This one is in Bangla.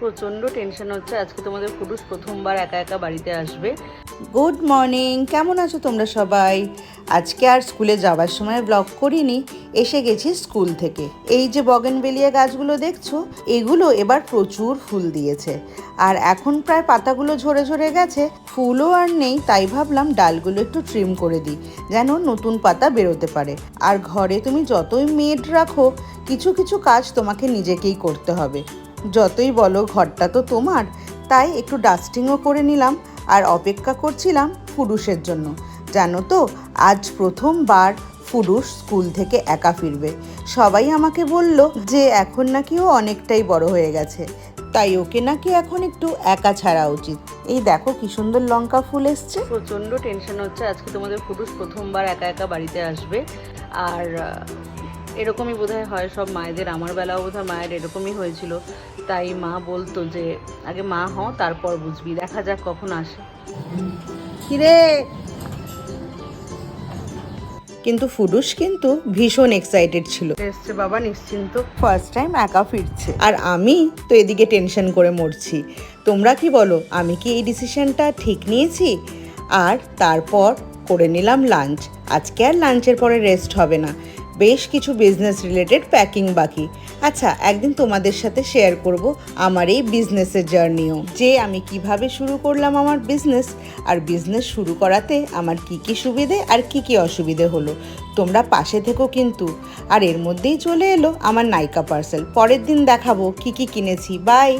প্রচণ্ড টেনশন হচ্ছে। আজকে তোমাদের পুরুষ প্রথমবার একা একা বাড়িতে আসবে। গুড মর্নিং কেমন আছো তোমরা সবাই? আজকে আর স্কুলে যাওয়ার সময় ব্লগ করিনি, এসে গেছি স্কুল থেকে। এই যে বগেনবেলিয়া গাছগুলো দেখছ, এগুলো এবার প্রচুর ফুল দিয়েছে। আর এখন প্রায় পাতাগুলো ঝরে ঝরে গেছে, ফুলও আর নেই, তাই ভাবলাম ডালগুলো একটু ট্রিম করে দিই, যেন নতুন পাতা বেরোতে পারে। আর ঘরে তুমি যতই মেড রাখো, কিছু কিছু কাজ তোমাকে নিজেকেই করতে হবে। যতই বলো ঘরটা তো তোমার, তাই একটু ডাস্টিংও করে নিলাম আর অপেক্ষা করছিলাম ফুরুষের জন্য। জানো তো, আজ প্রথমবার ফুরুষ স্কুল থেকে একা ফিরবে। সবাই আমাকে বলল যে এখন নাকি ও অনেকটাই বড় হয়ে গেছে, তাই ওকে নাকি এখন একটু একা ছাড়া উচিত। এই দেখো কি সুন্দর লঙ্কা ফুল এসছে। প্রচণ্ড টেনশন হচ্ছে, আজকে তোমাদের পুরুষ প্রথমবার একা একা বাড়িতে আসবে। আর এরকমই বোধহয় হয় সব মায়েদের আমার বেলাও বোধহয় মায়ের এরকমই হয়েছিল। তাই মা বলতো যে আগে মা হও তারপর বুঝবি দেখা যাক কখন আসে। কিরে? কিন্তু ফুডুস কিন্তু ভীষণ এক্সাইটেড ছিল। এসছে বাবা নিশ্চিন্ত। ফার্স্ট টাইম একা ফিরছে। আর আমি তো এদিকে টেনশন করে মরছি। তোমরা কি বলো আমি কি এই ডিসিশনটা ঠিক নিয়েছি? আর তারপর করে নিলাম লাঞ্চ আজকে আর লাঞ্চের পরে রেস্ট হবে না। বেশ কিছু বিজনেস রিলেটেড প্যাকিং বাকি। আচ্ছা একদিন তোমাদের সাথে শেয়ার করব আমার এই বিজনেসের জার্নিও যে আমি কীভাবে শুরু করলাম আমার বিজনেস আর বিজনেস শুরু করাতে আমার কি কি সুবিধে আর কি কি অসুবিধে হলো। তোমরা পাশে থেকো কিন্তু। আর এর মধ্যেই চলে এলো আমার নাইকা পার্সেল পরের দিন দেখাবো কি কি কিনেছি। বাই